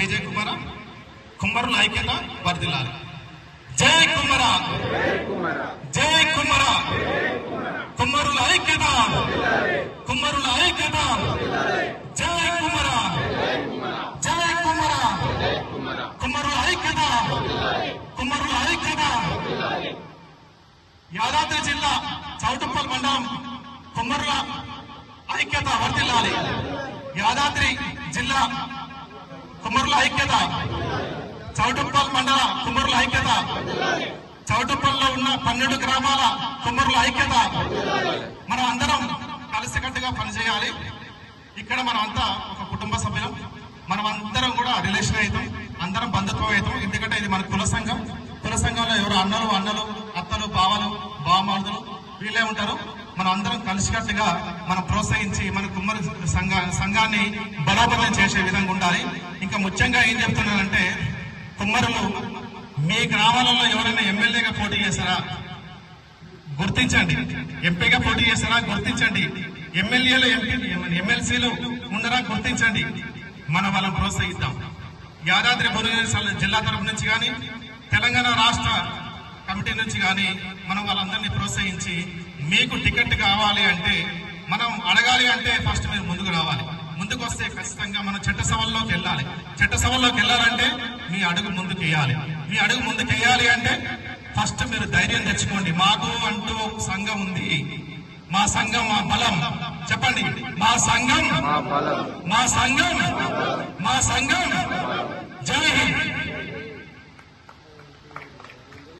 జై జై కుమార. కుమ్మరుల ఐక్యత వర్దిల్లాలి జై కుమ్మర జై కుమ్మర కుమ్మరుల ఐక్యత. కుమ్మరుల ఐక్యత. జై కుమ్మర జై కుమ్మర కుమ్మరుల ఐక్యత. కుమ్మరుల ఐక్యత. యాదాద్రి జిల్లా చౌటుప్పల్ మండలం కుమ్మరుల ఐక్యత వర్తిల్లాలి యాదాద్రి జిల్లా కుమ్మరుల ఐక్యత. చౌటుప్పల్ మండల కుమ్మరుల ఐక్యత. చౌటుప్పల్లో ఉన్న పన్నెండు గ్రామాల కుమ్మరుల ఐక్యత. మనం అందరం కలిసికట్టుగా పనిచేయాలి. ఇక్కడ మనం అంతా ఒక కుటుంబ సభ్యులం. మనం అందరం కూడా రిలేషన్ అవుతాం. అందరం బంధుత్వం అవుతాం. ఎందుకంటే ఇది మన కుల సంఘం. కుల సంఘంలో ఎవరు అన్నలు అన్నలు అత్తలు బావలు బావమార్దులు వీళ్ళే ఉంటారు. మనం అందరం కలిసికట్టుగా మనం ప్రోత్సహించి మన కుమ్మరి సంఘ సంఘాన్ని బలోపేతం చేసే విధంగా ఉండాలి. ఇంకా ముఖ్యంగా ఏం చెప్తున్నానంటే కుమ్మరులు మీ గ్రామాలలో ఎవరైనా ఎమ్మెల్యేగా పోటీ చేస్తారా గుర్తించండి. ఎంపీగా పోటీ చేస్తారా గుర్తించండి. ఎమ్మెల్యేలు ఎంపీ ఎమ్మెల్సీలు ఉన్నారా? గుర్తించండి. మన వాళ్ళని ప్రోత్సహిద్దాం. యాదాద్రి భువనేశ్వర జిల్లా తరపు నుంచి కానీ తెలంగాణ రాష్ట్ర కమిటీ నుంచి కానీ మనం వాళ్ళందరినీ ప్రోత్సహించి మీకు టికెట్ కావాలి అంటే మనం అడగాలి అంటే ఫస్ట్ మీరు ముందుకు రావాలి. ముందుకు వస్తే ఖచ్చితంగా మనం చట్టసభల్లోకి వెళ్ళాలి. చట్టసభల్లోకి వెళ్ళాలంటే మీ అడుగు ముందుకు వేయాలి మీ అడుగు ముందుకు వేయాలి అంటే ఫస్ట్ మీరు ధైర్యం తెచ్చుకోండి. మాకు అంటూ సంఘం ఉంది. మా సంఘం మా బలం. చెప్పండి. మా సంఘం. మా సంఘం. మా సంఘం. జై హింద్.